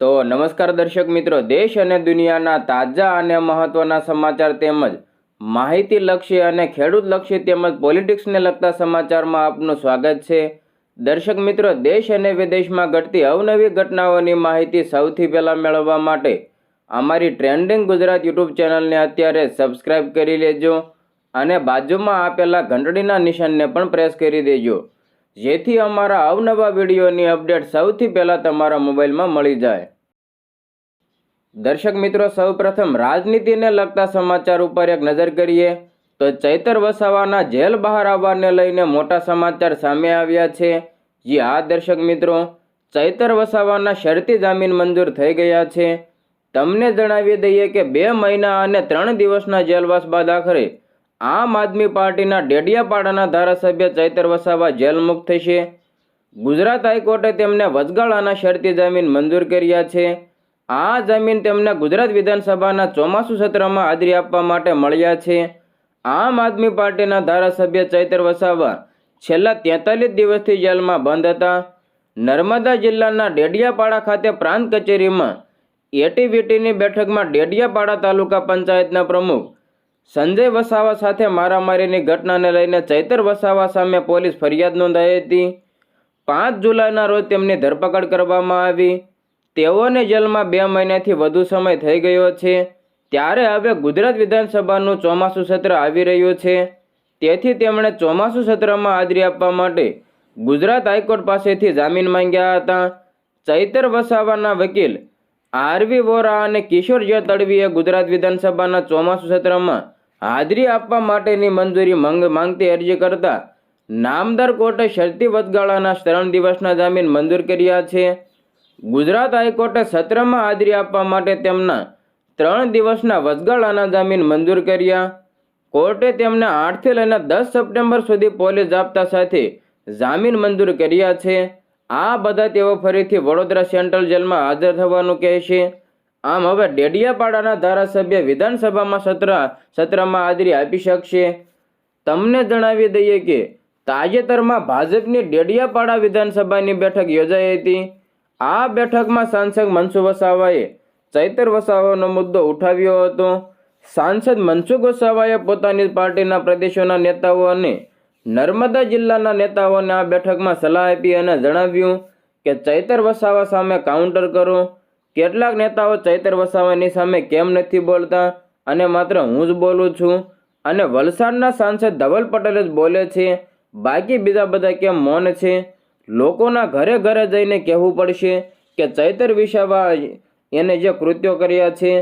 તો નમસ્કાર દર્શક મિત્રો, દેશ અને દુનિયાના તાજા અને મહત્વના સમાચાર તેમજ માહિતી લક્ષી અને ખેડૂત લક્ષી તેમજ પોલિટિક્સને લગતા સમાચારમાં આપનું સ્વાગત છે. દર્શક મિત્રો, દેશ અને વિદેશમાં ઘટતી અવનવી ઘટનાઓની માહિતી સૌથી પહેલાં મેળવવા માટે અમારી ટ્રેન્ડિંગ ગુજરાત યુટ્યુબ ચેનલને અત્યારે સબસ્ક્રાઇબ કરી લેજો અને બાજુમાં આપેલા ઘંટડીના નિશાનને પણ પ્રેસ કરી દેજો. જેથી અમારા અવનવા વિડીયોની અપડેટ સૌથી પહેલાં તમારા મોબાઈલમાં મળી જાય. દર્શક મિત્રો, સૌપ્રથમ રાજનીતિને લગતા સમાચાર ઉપર એક નજર કરીએ, તો ચૈતર વસાવાના જેલ બહાર આવવાને લઈને મોટા સમાચાર સામે આવ્યા છે. જે આ દર્શક મિત્રો, ચૈતર વસાવાના શરતી જામીન મંજૂર થઈ ગયા છે. તમને જણાવી દઈએ કે બે મહિના અને ત્રણ દિવસના જેલવાસ બાદ આખરે આમ આદમી પાર્ટીના ડેડિયાપાડાના ધારાસભ્ય ચૈતર વસાવા જેલમુક્ત થશે. ગુજરાત હાઈકોર્ટે તેમને વચગાળાના શરતી જામીન મંજૂર કર્યા છે. આ જામીન તેમને ગુજરાત વિધાનસભાના ચોમાસુ સત્રમાં હાજરી આપવા માટે મળ્યા છે. આમ આદમી પાર્ટીના ધારાસભ્ય ચૈતર વસાવા છેલ્લા તેતાલીસ દિવસથી જેલમાં બંધ હતા. નર્મદા જિલ્લાના ડેડિયાપાડા ખાતે પ્રાંત કચેરીમાં એટીવીટીની બેઠકમાં ડેડિયાપાડા તાલુકા પંચાયતના પ્રમુખ સંજય વસાવા સાથે મારામારીની ઘટનાને લઈને ચૈતર વસાવા સામે પોલીસ ફરિયાદ નોંધાઈ હતી. પાંચ જુલાઈના રોજ તેમની ધરપકડ કરવામાં આવી. તેઓને જેલમાં બે મહિનાથી વધુ સમય થઈ ગયો છે. ત્યારે હવે ગુજરાત વિધાનસભાનું ચોમાસું સત્ર આવી રહ્યું છે. તેથી તેમણે ચોમાસું સત્રમાં હાજરી આપવા માટે ગુજરાત હાઈકોર્ટ પાસેથી જામીન માંગ્યા હતા. ચૈતર વસાવાના વકીલ આરવી વોરા અને કિશોર જે તડવીએ ગુજરાત વિધાનસભાના ચોમાસું સત્રમાં હાજરી આપવા માટેની મંજૂરી માંગ, માંગતી અરજી કરતા નામદાર કોર્ટે શરતી વચગાળાના ત્રણ દિવસના જામીન મંજૂર કર્યા છે. ગુજરાત હાઈકોર્ટે સત્રમાં હાજરી આપવા માટે તેમના ત્રણ દિવસના વચગાળાના જામીન મંજૂર કર્યા. કોર્ટે તેમને આઠથી લઈને દસ સપ્ટેમ્બર સુધી પોલીસ જાપ્તા સાથે જામીન મંજૂર કર્યા છે. આ બધા તેઓ ફરીથી વડોદરા સેન્ટ્રલ જેલમાં હાજર થવાનું કહેશે આમ હવે ડેડિયાપાડાના ધારાસભ્ય વિધાનસભામાં સત્ર સત્રમાં હાજરી આપી શકશે. તમને જણાવી દઈએ કે તાજેતરમાં ભાજપની ડેડિયાપાડા વિધાનસભાની બેઠક યોજાઈ હતી. આ બેઠકમાં સાંસદ મનસુખ વસાવાએ ચૈતર વસાવાનો મુદ્દો ઉઠાવ્યો હતો. સાંસદ મનસુખ વસાવાએ પોતાની પાર્ટીના પ્રદેશોના નેતાઓ અને નર્મદા જિલ્લાના નેતાઓને આ બેઠકમાં સલાહ આપી અને જણાવ્યું કે ચૈતર વસાવા સામે કાઉન્ટર કરો. કેટલાક નેતાઓ ચૈતર વસાવાની સામે કેમ નથી બોલતા? અને માત્ર હું જ બોલું છું. અને વલસાડના સાંસદ ધવલ પટેલ જ બોલે છે, બાકી બીજા બધા કેમ મૌન છે? લોકોના ઘરે ઘરે જઈને કહેવું પડશે કે ચૈતર વિશેવા એને જે કૃત્યો કર્યા છે,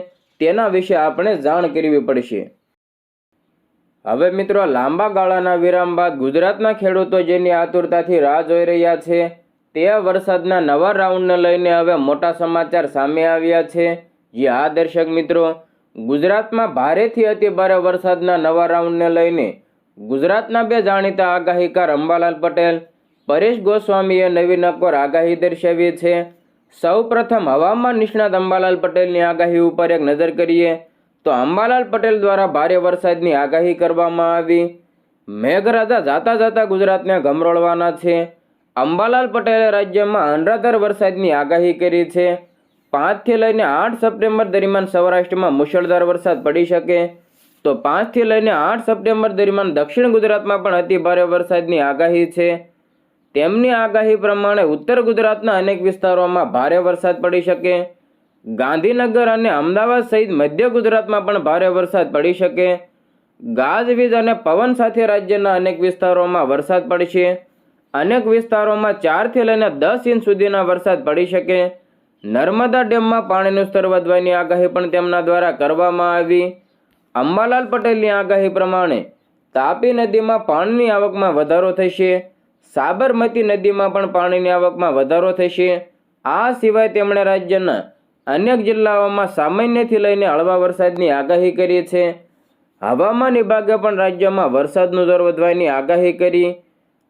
તેના વિશે આપણે જાણ કરવી પડશે. હવે મિત્રો, લાંબા ગાળાના વિરામ બાદ ગુજરાતના ખેડૂતો જેની આતુરતાથી રાહ જોઈ રહ્યા છે તે વરસાદના નવા રાઉન્ડને લઈને હવે મોટા સમાચાર સામે આવ્યા છે. જે આ દર્શક મિત્રો, ગુજરાતમાં ભારેથી અતિ ભારે વરસાદના નવા રાઉન્ડને લઈને ગુજરાતના બે જાણીતા આગાહીકાર અંબાલાલ પટેલ, પરેશ ગોસ્વામીએ નવી નક્કોર આગાહી દર્શાવી છે. સૌ પ્રથમ હવામાન નિષ્ણાત અંબાલાલ પટેલની આગાહી ઉપર એક નજર કરીએ, તો અંબાલાલ પટેલ દ્વારા ભારે વરસાદની આગાહી કરવામાં આવી. મેઘરાજા જાતા જાતા ગુજરાતને ગમરોળવાના છે. અંબાલાલ પટેલે રાજ્યમાં અનરાધાર વરસાદની આગાહી કરી છે. પાંચથી લઈને આઠ સપ્ટેમ્બર દરમિયાન સૌરાષ્ટ્રમાં મુશળધાર વરસાદ પડી શકે. તો પાંચથી લઈને આઠ સપ્ટેમ્બર દરમિયાન દક્ષિણ ગુજરાતમાં પણ અતિ ભારે વરસાદની આગાહી છે. તેમની આગાહી પ્રમાણે ઉત્તર ગુજરાતના અનેક વિસ્તારોમાં ભારે વરસાદ પડી શકે. ગાંધીનગર અને અમદાવાદ સહિત મધ્ય ગુજરાતમાં પણ ભારે વરસાદ પડી શકે. ગાજવીજ અને પવન સાથે રાજ્યના અનેક વિસ્તારોમાં વરસાદ પડશે. અનેક વિસ્તારોમાં ચારથી લઈને દસ ઇંચ સુધીના વરસાદ પડી શકે. નર્મદા ડેમમાં પાણીનું સ્તર વધવાની આગાહી પણ તેમના દ્વારા કરવામાં આવી. અંબાલાલ પટેલની આગાહી પ્રમાણે તાપી નદીમાં પાણીની આવકમાં વધારો થશે. સાબરમતી નદીમાં પણ પાણીની આવકમાં વધારો થશે. આ સિવાય તેમણે રાજ્યના અનેક જિલ્લાઓમાં સામાન્યથી લઈને હળવા વરસાદની આગાહી કરી છે. હવામાન વિભાગે પણ રાજ્યમાં વરસાદનું દર વધવાની આગાહી કરી.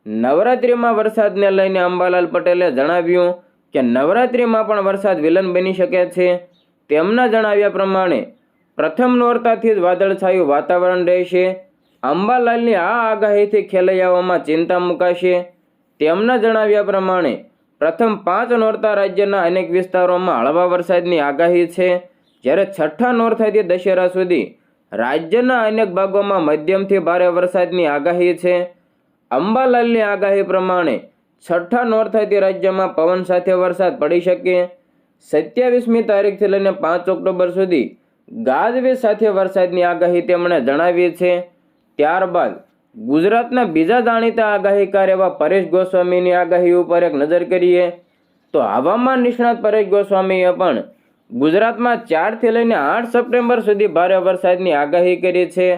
નવરાત્રિમાં વરસાદને લઈને અંબાલાલ પટેલે જણાવ્યું કે નવરાત્રિમાં પણ વરસાદ વિલન બની શકે છે. તેમના જણાવ્યા પ્રમાણે, પ્રથમ નોરતાથી જ વાદળછાયું વાતાવરણ રહેશે. અંબાલાલની આ આગાહીથી ખેલૈયાઓમાં ચિંતા મુકાશે. તેમના જણાવ્યા પ્રમાણે, પ્રથમ પાંચ નોરતા રાજ્યના અનેક વિસ્તારોમાં હળવા વરસાદની આગાહી છે. જ્યારે છઠ્ઠા નોરતાથી દશેરા સુધી રાજ્યના અનેક ભાગોમાં મધ્યમથી ભારે વરસાદની આગાહી છે. અંબાલાલની આગાહી પ્રમાણે છઠ્ઠા નોર્થાઈતી રાજ્યમાં પવન સાથે વરસાદ પડી શકે. સત્યાવીસમી તારીખથી લઈને પાંચ ઓક્ટોબર સુધી ગાજવીજ સાથે વરસાદની આગાહી તેમણે જણાવી છે. ત્યારબાદ ગુજરાતના બીજા જાણીતા આગાહીકાર એવા પરેશ ગોસ્વામીની આગાહી ઉપર એક નજર કરીએ, તો હવામાન નિષ્ણાત પરેશ ગોસ્વામીએ પણ ગુજરાતમાં ચારથી લઈને આઠ સપ્ટેમ્બર સુધી ભારે વરસાદની આગાહી કરી છે.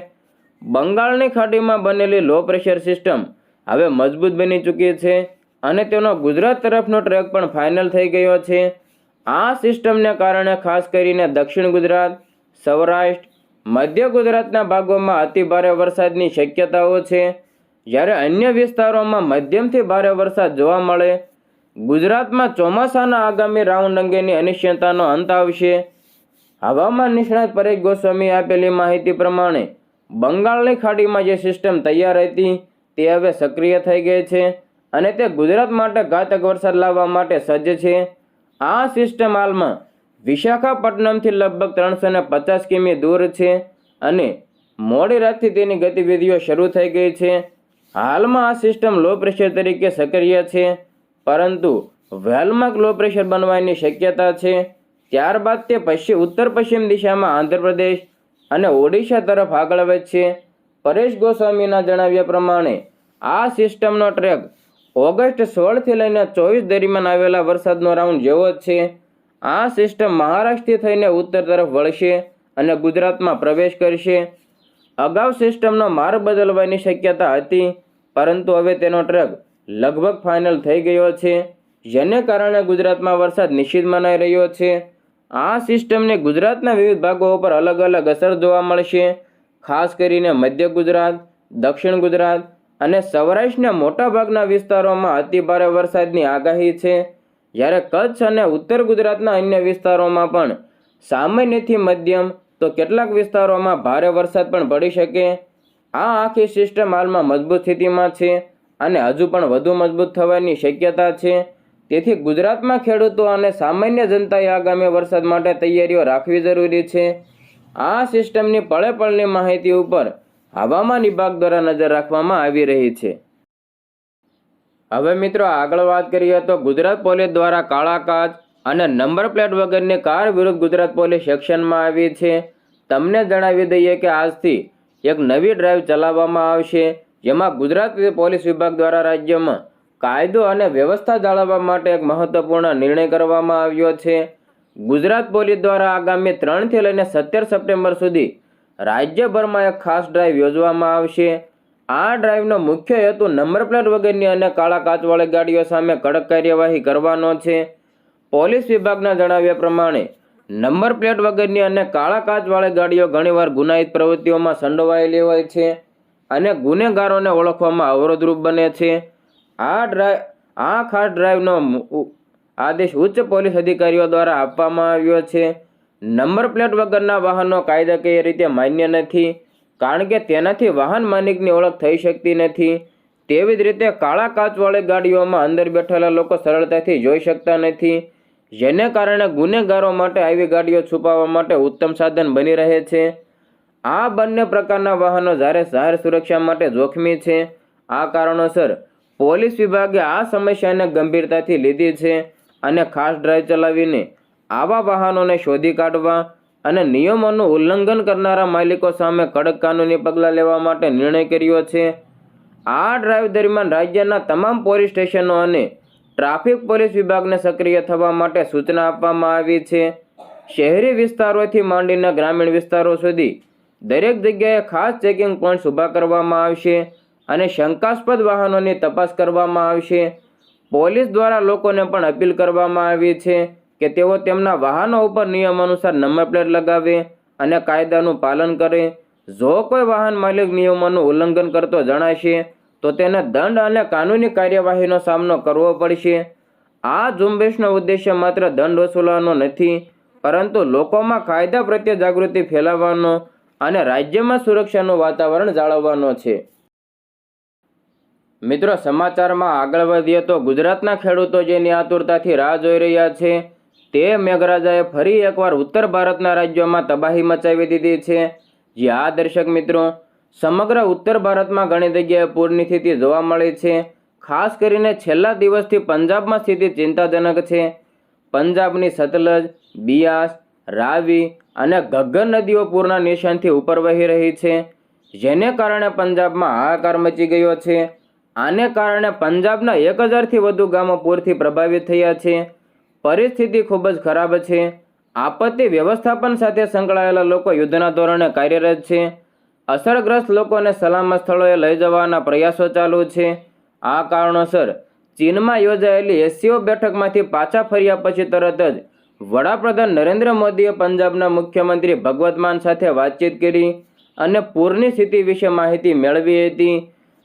બંગાળની ખાડીમાં બનેલી લો પ્રેશર સિસ્ટમ હવે મજબૂત બની ચૂકી છે અને તેનો ગુજરાત તરફનો ટ્રેક પણ ફાઇનલ થઈ ગયો છે. આ સિસ્ટમને કારણે ખાસ કરીને દક્ષિણ ગુજરાત, સૌરાષ્ટ્ર, મધ્ય ગુજરાતના ભાગોમાં અતિભારે વરસાદની શક્યતાઓ છે. જ્યારે અન્ય વિસ્તારોમાં મધ્યમથી ભારે વરસાદ જોવા મળે, ગુજરાતમાં ચોમાસાના આગામી રાઉન્ડ અંગેની અનિશ્ચિતતાનો અંત આવશે. હવામાન નિષ્ણાત પરેશ ગોસ્વામી આપેલી માહિતી પ્રમાણે બંગાળની ખાડીમાં જે સિસ્ટમ તૈયાર હતી તે હવે સક્રિય થઈ ગઈ છે અને તે ગુજરાત માટે ઘાતક વરસાદ લાવવા માટે સજ્જ છે. આ સિસ્ટમ હાલમાં વિશાખાપટ્ટનમથી લગભગ ત્રણસો ને પચાસ કિમી દૂર છે અને મોડી રાતથી તેની ગતિવિધિઓ શરૂ થઈ ગઈ છે. હાલમાં આ સિસ્ટમ લો પ્રેશર તરીકે સક્રિય છે, પરંતુ વેલમાર્ક લો પ્રેશર બનવાની શક્યતા છે. ત્યારબાદ તે પશ્ચિમ ઉત્તર પશ્ચિમ દિશામાં આંધ્રપ્રદેશ અને ઓડિશા તરફ આગળ વધશે પરેશ ગોસ્વામીના જણાવ્યા પ્રમાણે, આ સિસ્ટમનો ટ્રેક ઓગસ્ટ સોળથી લઈને ચોવીસ દરમિયાન આવેલા વરસાદનો રાઉન્ડ જેવો જ છે. આ સિસ્ટમ મહારાષ્ટ્રથી થઈને ઉત્તર તરફ વળશે અને ગુજરાતમાં પ્રવેશ કરશે. અગાઉ સિસ્ટમનો માર્ગ બદલવાની શક્યતા હતી, પરંતુ હવે તેનો ટ્રેક લગભગ ફાઇનલ થઈ ગયો છે. જેને કારણે ગુજરાતમાં વરસાદ નિશ્ચિત મનાઈ રહ્યો છે. આ સિસ્ટમને ગુજરાતના વિવિધ ભાગો ઉપર અલગ અલગ અસર જોવા મળશે. ખાસ કરીને મધ્ય ગુજરાત, દક્ષિણ ગુજરાત અને સૌરાષ્ટ્રના મોટાભાગના વિસ્તારોમાં અતિભારે વરસાદની આગાહી છે. જ્યારે કચ્છ અને ઉત્તર ગુજરાતના અન્ય વિસ્તારોમાં પણ સામાન્યથી મધ્યમ તો કેટલાક વિસ્તારોમાં ભારે વરસાદ પણ પડી શકે. આ આખી સિસ્ટમ હાલમાં મજબૂત સ્થિતિમાં છે અને હજુ પણ વધુ મજબૂત થવાની શક્યતા છે. તેથી ગુજરાતમાં ખેડૂતો અને સામાન્ય જનતાએ આગામી વરસાદ માટે તૈયારીઓ રાખવી જરૂરી છે. આ સિસ્ટમની પળે પળની માહિતી ઉપર હવામાન વિભાગ દ્વારા નજર રાખવામાં આવી રહી છે. હવે મિત્રો આગળ વાત કરીએ તો ગુજરાત પોલીસ દ્વારા કાળા કાચ અને નંબર પ્લેટ વગરની કાર વિરુદ્ધ ગુજરાત પોલીસ સેક્શનમાં આવી છે. તમને જણાવી દઈએ કે આજથી એક નવી ડ્રાઈવ ચલાવવામાં આવશે, જેમાં ગુજરાત પોલીસ વિભાગ દ્વારા રાજ્યમાં કાયદો અને વ્યવસ્થા જાળવવા માટે એક મહત્વપૂર્ણ નિર્ણય કરવામાં આવ્યો છે. ગુજરાત પોલીસ દ્વારા આગામી ત્રણથી લઈને સત્તર સપ્ટેમ્બર સુધી રાજ્યભરમાં એક ખાસ ડ્રાઈવ યોજવામાં આવશે. આ ડ્રાઈવનો મુખ્ય હેતુ નંબર પ્લેટ વગરની અને કાળા કાચવાળી ગાડીઓ સામે કડક કાર્યવાહી કરવાનો છે. પોલીસ વિભાગના જણાવ્યા પ્રમાણે, નંબર પ્લેટ વગરની અને કાળા કાચવાળી ગાડીઓ ઘણીવાર ગુનાહિત પ્રવૃત્તિઓમાં સંડોવાયેલી હોય છે અને ગુનેગારોને ઓળખવામાં અવરોધરૂપ બને છે. આ ડ્રાઈવ આ ખાસ ડ્રાઈવનો આદેશ ઉચ્ચ પોલીસ અધિકારીઓ દ્વારા આપવામાં આવ્યો છે. નંબર પ્લેટ વગરના વાહનો કાયદાકીય રીતે માન્ય નથી, કારણ કે તેનાથી વાહન માલિકની ઓળખ થઈ શકતી નથી. તેવી જ રીતે કાળા કાચવાળી ગાડીઓમાં અંદર બેઠેલા લોકો સરળતાથી જોઈ શકતા નથી, જેને કારણે ગુનેગારો માટે આવી ગાડીઓ છુપાવવા માટે ઉત્તમ સાધન બની રહે છે. આ બંને પ્રકારના વાહનો જ્યારે જાહેર સુરક્ષા માટે જોખમી છે, આ કારણોસર પોલીસ વિભાગે આ સમસ્યાને ગંભીરતાથી લીધી છે. અને ખાસ ડ્રાઈવ ચલાવીને આવા વાહનોને શોધી કાઢવા અને નિયમોનું ઉલ્લંઘન કરનારા માલિકો સામે કડક કાનૂની પગલાં લેવા માટે નિર્ણય કર્યો છે. આ ડ્રાઈવ દરમિયાન રાજ્યના તમામ પોલીસ સ્ટેશનો અને ટ્રાફિક પોલીસ વિભાગને સક્રિય થવા માટે સૂચના આપવામાં આવી છે. શહેરી વિસ્તારોથી માંડીને ગ્રામીણ વિસ્તારો સુધી દરેક જગ્યાએ ખાસ ચેકિંગ પોઈન્ટ્સ ઊભા કરવામાં આવશે અને શંકાસ્પદ વાહનોની તપાસ કરવામાં આવશે. પોલીસ દ્વારા લોકોને પણ અપીલ કરવામાં આવી છે કે તેઓ તેમના વાહનો ઉપર નિયમ અનુસાર નંબર પ્લેટ લગાવે અને કાયદાનું પાલન કરે. જો કોઈ વાહન માલિક નિયમોનું ઉલ્લંઘન કરતો જણાશે, તો તેને દંડ અને કાનૂની કાર્યવાહીનો સામનો કરવો પડશે. આ ઝુંબેશનો ઉદ્દેશ્ય માત્ર દંડ વસૂલવાનો નથી, પરંતુ લોકોમાં કાયદા પ્રત્યે જાગૃતિ ફેલાવવાનો અને રાજ્યમાં સુરક્ષાનું વાતાવરણ જાળવવાનો છે. મિત્રો, સમાચારમાં આગળ વધીએ તો ગુજરાતના ખેડૂતો જેની આતુરતાથી રાહ જોઈ રહ્યા છે, તે મેઘરાજાએ ફરી એકવાર ઉત્તર ભારતના રાજ્યોમાં તબાહી મચાવી દીધી છે. જે આ દર્શક મિત્રો, સમગ્ર ઉત્તર ભારતમાં ઘણી જગ્યાએ પૂરની સ્થિતિ જોવા મળી છે. ખાસ કરીને છેલ્લા દિવસથી પંજાબમાં સ્થિતિ ચિંતાજનક છે. પંજાબની સતલજ, બિયાસ, રાવી અને ઘગ્ગર નદીઓ પૂરના નિશાનથી ઉપર વહી રહી છે. જેને કારણે પંજાબમાં હાહાકાર મચી ગયો છે. આને કારણે પંજાબના એક હજારથી વધુ ગામો પૂરથી પ્રભાવિત થયા છે. પરિસ્થિતિ ખૂબ જ ખરાબ છે. આપત્તિ વ્યવસ્થાપન સાથે સંકળાયેલા લોકો યુદ્ધના ધોરણે કાર્યરત છે. અસરગ્રસ્ત લોકોને સલામત સ્થળોએ લઈ જવાના પ્રયાસો ચાલુ છે. આ કારણોસર ચીનમાં યોજાયેલી એસસીઓ બેઠકમાંથી પાછા ફર્યા પછી તરત જ વડાપ્રધાન નરેન્દ્ર મોદીએ પંજાબના મુખ્યમંત્રી ભગવત માન સાથે વાતચીત કરી અને પૂરની સ્થિતિ વિશે માહિતી મેળવી હતી.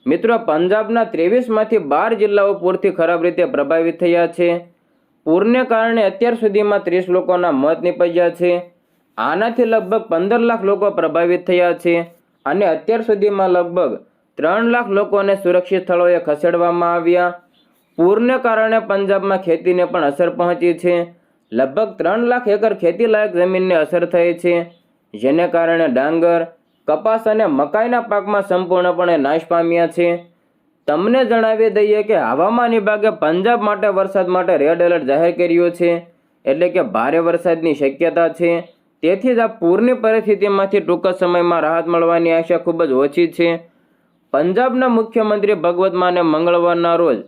મિત્રો, પંજાબના ત્રેવીસમાંથી બાર જિલ્લાઓ પૂરથી ખરાબ રીતે પ્રભાવિત થયા છે. પૂરને કારણે અત્યાર સુધીમાં ત્રીસ લોકોના મોત નીપજ્યા છે. આનાથી લગભગ પંદર લાખ લોકો પ્રભાવિત થયા છે અને અત્યાર સુધીમાં લગભગ ત્રણ લાખ લોકોને સુરક્ષિત સ્થળોએ ખસેડવામાં આવ્યા. પૂરને કારણે પંજાબમાં ખેતીને પણ અસર પહોંચી છે. લગભગ ત્રણ લાખ એકર ખેતીલાયક જમીનને અસર થઈ છે, જેને કારણે ડાંગર કપાસ અને મકાઈના પાકમાં સંપૂર્ણપણે નાશ પામ્યા છે. તમને જણાવી દઈએ કે હવામાન વિભાગે પંજાબ માટે વરસાદ માટે રેડ એલર્ટ જાહેર કર્યો છે, એટલે કે ભારે વરસાદની શક્યતા છે. તેથી જ આ પૂરની પરિસ્થિતિમાંથી ટૂંક સમયમાં રાહત મળવાની આશા ખૂબ જ ઓછી છે. પંજાબના મુખ્યમંત્રી ભગવત માને મંગળવારના રોજ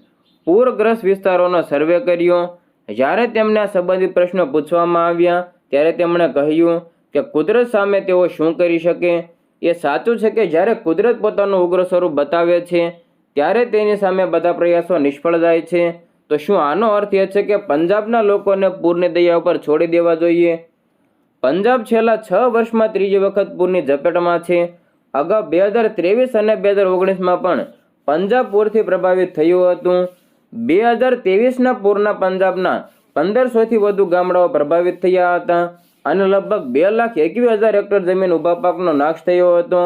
પૂરગ્રસ્ત વિસ્તારોનો સર્વે કર્યો. જ્યારે તેમને આ સંબંધિત પ્રશ્નો પૂછવામાં આવ્યા, ત્યારે તેમણે કહ્યું કે કુદરત સામે તેઓ શું કરી શકે? એ સાચું છે કે જ્યારે કુદરત પોતાનું ઉગ્ર સ્વરૂપ બતાવે છે, ત્યારે તેની સામે બધા પ્રયાસો નિષ્ફળ જાય છે. તો શું આનો અર્થ એ છે કે પંજાબના લોકોને પૂરની દયા ઉપર છોડી દેવા જોઈએ? પંજાબ છેલ્લા છ વર્ષમાં ત્રીજી વખત પૂરની ઝપેટમાં છે. અગાઉ બે હજાર ત્રેવીસ અને બે હજાર ઓગણીસમાં પણ પંજાબ પૂરથી પ્રભાવિત થયું હતું. બે હજાર ત્રેવીસના પૂરના પંજાબના પંદરસોથી વધુ ગામડાઓ પ્રભાવિત થયા હતા. અને લગભગ બે લાખ એકવીસ હજાર હેક્ટર જમીન ઊભા પાકનો નાશ થયો હતો.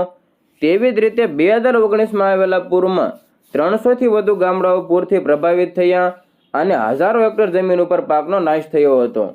તેવી જ રીતે બે હજાર ઓગણીસમાં આવેલા પૂરમાં ત્રણસોથી વધુ ગામડાઓ પૂરથી પ્રભાવિત થયા અને હજારો હેક્ટર જમીન ઉપર પાકનો નાશ થયો હતો.